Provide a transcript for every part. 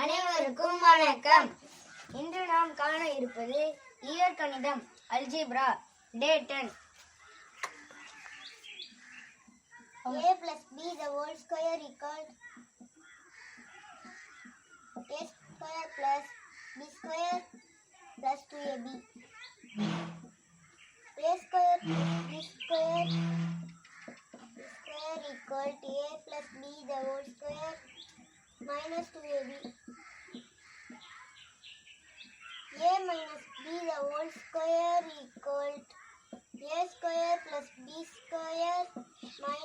அனைவருக்கும் வணக்கம் இன்று நாம் காண இருப்பது இயற்கணிதம் அல்ஜிப்ரா டே டென் a plus b the whole square equal a square plus b square plus 2ab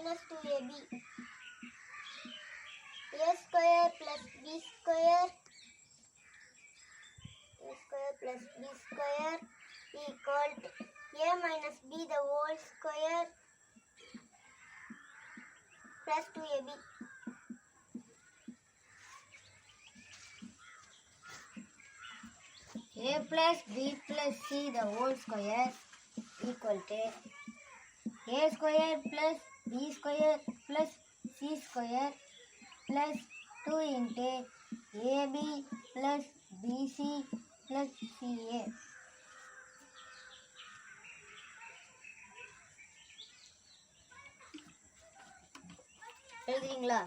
minus 2ab a square plus b square a square plus b square equal to a minus b the whole square plus 2ab a plus b plus c the whole square equal to a square plus B square plus C square plus two into AB plus BC plus CA எழுதுறீங்களா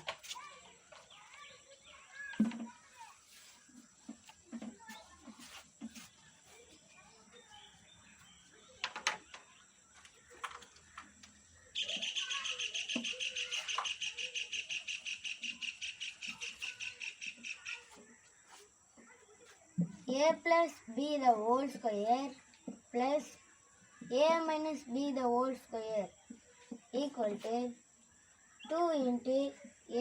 a plus b the whole square plus a minus b the whole square equal to 2 into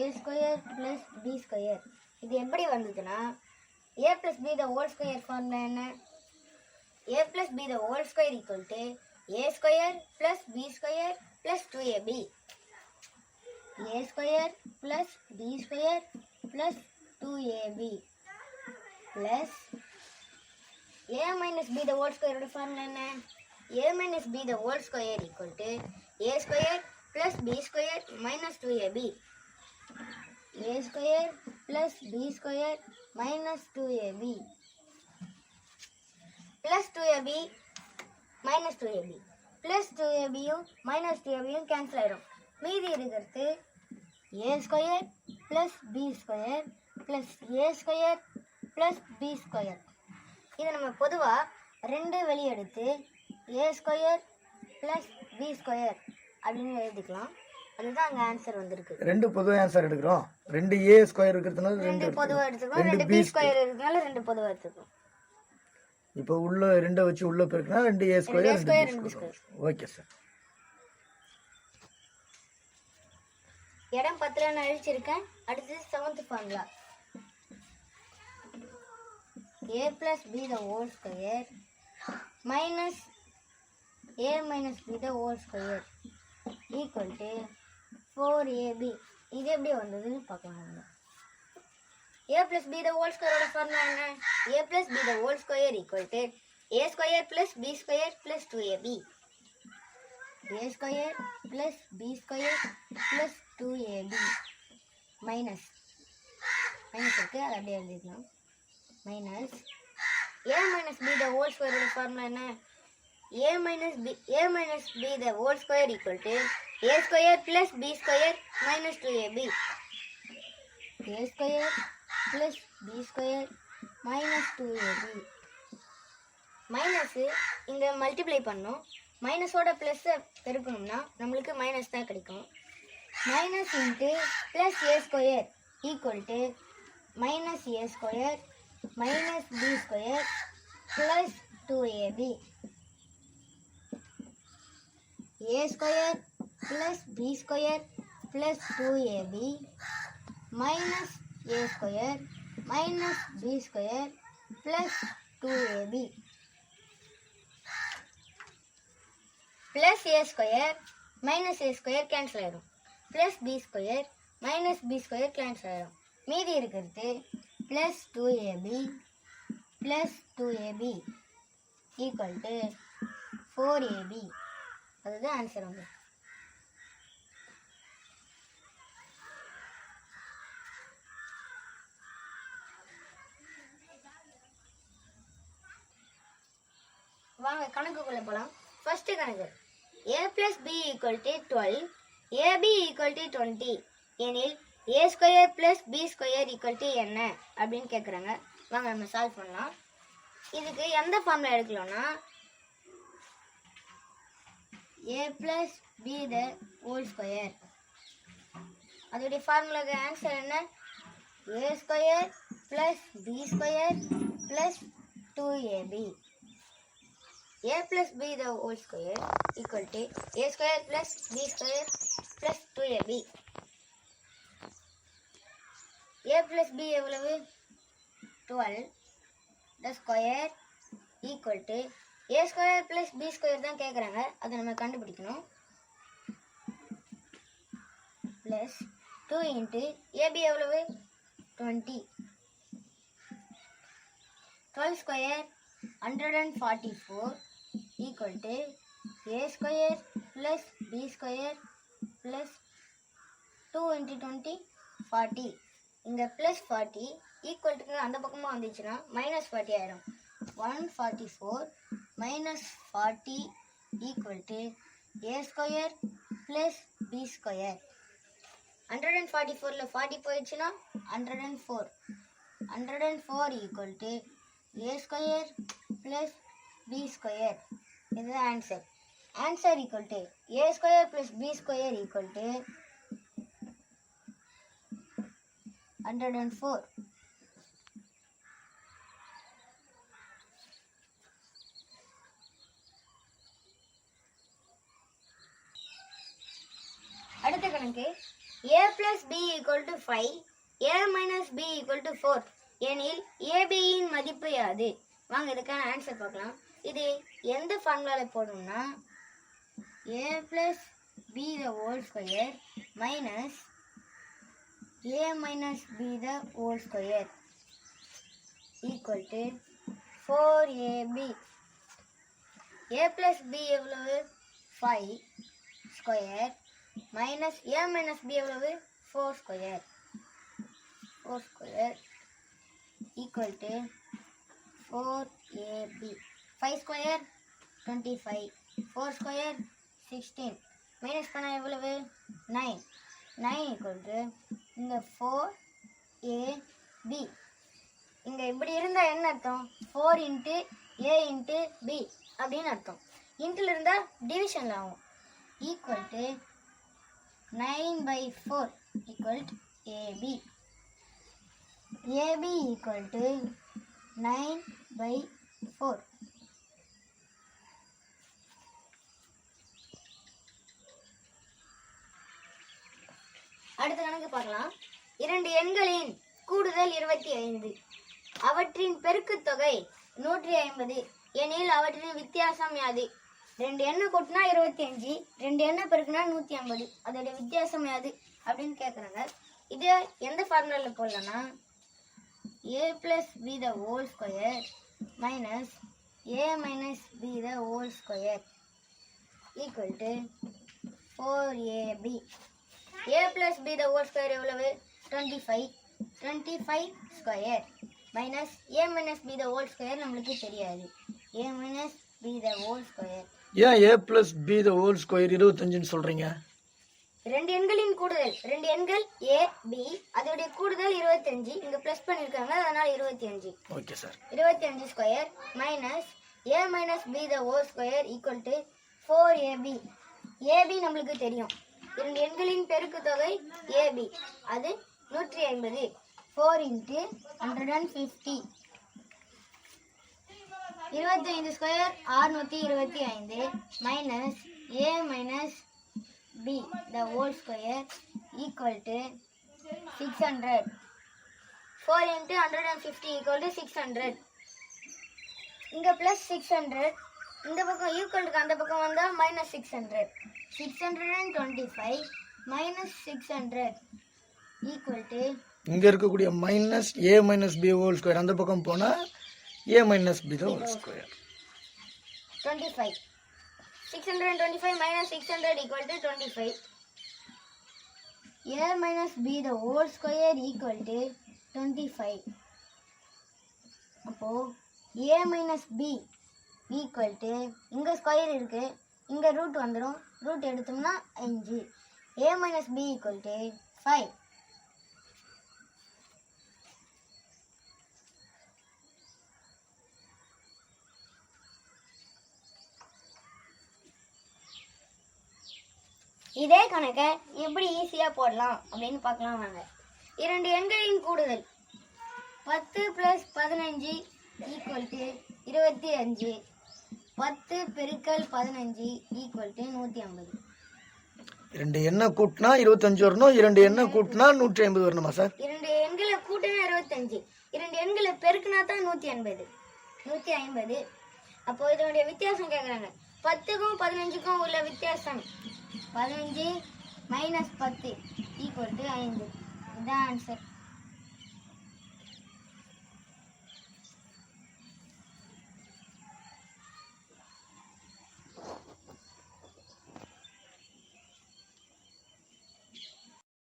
a square plus b square இது எப்படி வந்ததுன்னா a plus b the whole square formula என்ன a plus b the whole square equal to a square plus b square plus 2ab a square plus b square plus 2ab plus A minus B the whole ஸ்கொயரோட formula என்ன A minus B the whole square equal to A square plus B square minus two AB A square plus B square minus two AB plus two AB minus two AB plus two ஏபியும் minus two ஏபியும் cancel ஆகிடும் மீதி இருக்கிறது A square plus B square plus A square plus B square இதை நம்ம பொதுவாக ரெண்டு வெளியெடுத்து A square plus B square அப்படின்னு எழுதிக்கலாம். அதுதான் அங்கே ஆன்சர் வந்திருக்கு. ரெண்டு பொதுவாக ஆன்சர் எடுக்கிறோம். ரெண்டு ஏ ஸ்கொயர் இருக்கிறதுனால ரெண்டு பொதுவாக எடுத்துக்கிறோம். ரெண்டு பி ஸ்கொயர் இருக்கிறதுனால ரெண்டு பொதுவாக எடுத்துக்கோம் இப்போ உள்ள ரெண்டை வச்சு உள்ள பெருக்கினா ரெண்டு ஏ ஸ்கொயர் ரெண்டு ஓகே சார் இடம் பத்தில் நான் அழிச்சிருக்கேன் அடுத்தது seventh formula A plus B the whole square minus A minus B the whole square equal to four AB இது எப்படி வந்ததுன்னு பார்க்கலாம் A plus B the whole ஸ்கொயரோட ஃபார்முலா என்ன? A plus B the whole square equal to A square plus B square plus two AB square square B square square plus 2ab minus. Minus இருக்கு அதை அப்படியே எழுதிக்கலாம். Minus A minus B the whole ஸ்கொயரோட formula என்ன A minus B A minus B the whole square equal to A square plus B square minus two A B A square plus B square minus two AB minus இங்கே multiply பண்ணோம் மைனஸோட ப்ளஸ்ஸை பெருக்கணும்னா நம்மளுக்கு minus தான் கிடைக்கும் minus into plus A square equal to minus A square minus B square plus two AB A square plus B square plus two AB minus A square minus B square plus two AB plus A square minus A square cancel ஆயிடும் plus B square minus B square cancel ஆயிடும் மீதி இருக்கிறது plus two AB plus two AB equal to four AB அதுதான் answer வந்து வாங்க கணக்குக்குள்ளே போகலாம் first கணக்கு. A plus B equal to twelve AB equal to twenty எனில் A square plus B square equal to என்ன அப்படின்னு கேட்குறாங்க வாங்க நம்ம சால்வ் பண்ணலாம். இதுக்கு எந்த ஃபார்மில் எடுக்கலாம்னா A plus B the whole square அதோடைய ஃபார்முலாக்கு ஆன்சர் என்ன? A square plus B square plus two AB A plus B the whole square equal to A square plus B square plus two AB A plus B எவ்வளவு? Twelve the square equal to A square plus B square தான் கேட்குறாங்க அதை நம்ம கண்டுபிடிக்கணும். Plus two into AB எவ்வளவு? Twenty twelve square hundred and forty four equal to A square plus B square plus two into twenty forty இந்த plus forty ஈக்குவல்ட்டுக்கு அந்த பக்கமாக வந்துச்சுன்னா மைனஸ் ஃபார்ட்டி ஆயிடும் one forty four minus forty equal to A square plus B square hundred and forty ஃபோரில் forty போயிடுச்சுன்னா hundred and four hundred and four equal to A square plus B square இதுதான் answer answer equal to A square plus B square equal to hundred and four அடுத்த கணக்கு A plus B equal to five A minus B equal to four எனில் ஏபியின் மதிப்பு யாது? வாங்க இதுக்கான answer பார்க்கலாம். இது எந்த ஃபார்முலாவில் போடணும்னா A plus B the whole square minus A minus B the whole square equal to four AB A b B எவ்வளவு? Five square minus A minus B எவ்வளவு? Four square four square equal to four AB five square twenty five four square sixteen minus எவ்வளவு? Nine nine equal to இந்த four A B இங்கே இப்படி இருந்தால் என்ன அர்த்தம்? Four into A into B அப்படின்னு அர்த்தம். இன்ட்டில் இருந்தால் டிவிஷனில் ஆகும். Equal to nine by four equal to AB AB equal to nine by four அடுத்த கணக்கு பார்க்கலாம். இரண்டு எண்களின் கூடுதல் இருபத்தி ஐந்து. அவற்றின் பெருக்குத்தொகை நூற்றி ஐம்பது. எனில் அவற்றின் வித்தியாசம் யாது? ரெண்டு எண்ணெய் கொட்டினா இருபத்தி அஞ்சு. ரெண்டு எண்ணெய் பெருக்குனா நூற்றி ஐம்பது. அதோடைய வித்தியாசம் யாது? அப்படின்னு கேட்குறாங்க இது எந்த ஃபார்முலாவில் போடலன்னா A plus B the whole square minus A minus B the whole square equal to four AB A plus B the whole square எவ்வளவு? Twenty five twenty five square minus A minus B the whole square நம்மளுக்கு தெரியாது. A minus B the whole square ஏன் A plus B the whole square இருபத்தஞ்சுன்னு சொல்றீங்க? ரெண்டு எண்களின் கூடுதல். ரெண்டு எண்கள் ஏ பி அதோடைய கூடுதல் இருபத்தஞ்சு. இங்க ப்ளஸ் பண்ணியிருக்காங்க அதனால இருபத்தி அஞ்சு ஓகே சார் இருபத்தி அஞ்சு square minus A minus B the whole square equal to four AB AB நம்மளுக்கு தெரியும். இரண்டு எண்களின் பெருக்கு தொகை ஏபி அது நூற்றி ஐம்பது. Four into hundred and fifty இருபத்தி ஐந்து ஸ்கொயர் ஆறுநூற்றி இருபத்தி ஐந்து minus A minus B the whole square equal to six hundred four into hundred and fifty equal to six hundred இங்கே ப்ளஸ் சிக்ஸ் ஹண்ட்ரட் இந்த பக்கம் ஈக்குவலுக்கு அந்த பக்கம் வந்தால் minus six hundred six hundred and twenty five minus six hundred equal to இங்க இருக்கக்கூடிய minus A minus B whole square அந்த பக்கம் போனா A minus B whole square twenty five six hundred and twenty five minus six hundred equal to twenty five A minus B the whole square equal to twenty five அப்போது A minus B equal to இங்கே square இருக்குது இங்கே root வந்துடும் root எடுத்தோம்னா அஞ்சு A minus B equal to five இதே கணக்கை எப்படி ஈஸியாக போடலாம் அப்படின்னு பார்க்கலாம் வாங்க. இரண்டு எண்களின் கூடுதல். பத்து ப்ளஸ் பதினஞ்சு ஈக்குவல் டு இருபத்தி அஞ்சு. பத்து பெருக்கல் பதினஞ்சு ஈக்குவல் டு நூற்றி ஐம்பது. ரெண்டு எண்ணெய் கூட்டினா இருபத்தஞ்சு வரணும். இரண்டு எண்ணெய் கூட்டினா நூற்றி ஐம்பது வரணுமா சார்? இரண்டு எண்களை கூட்டினா இருபத்தஞ்சு. இரண்டு எண்களை பெருக்கினா தான் நூற்றி எண்பது நூற்றி ஐம்பது. அப்போ இதனுடைய வித்தியாசம் கேட்குறாங்க பத்துக்கும் பதினஞ்சுக்கும் உள்ள வித்தியாசம். பதினஞ்சு மைனஸ் பத்து ஈக்குவல் டு ஐந்து. இதுதான் ஆன்சர்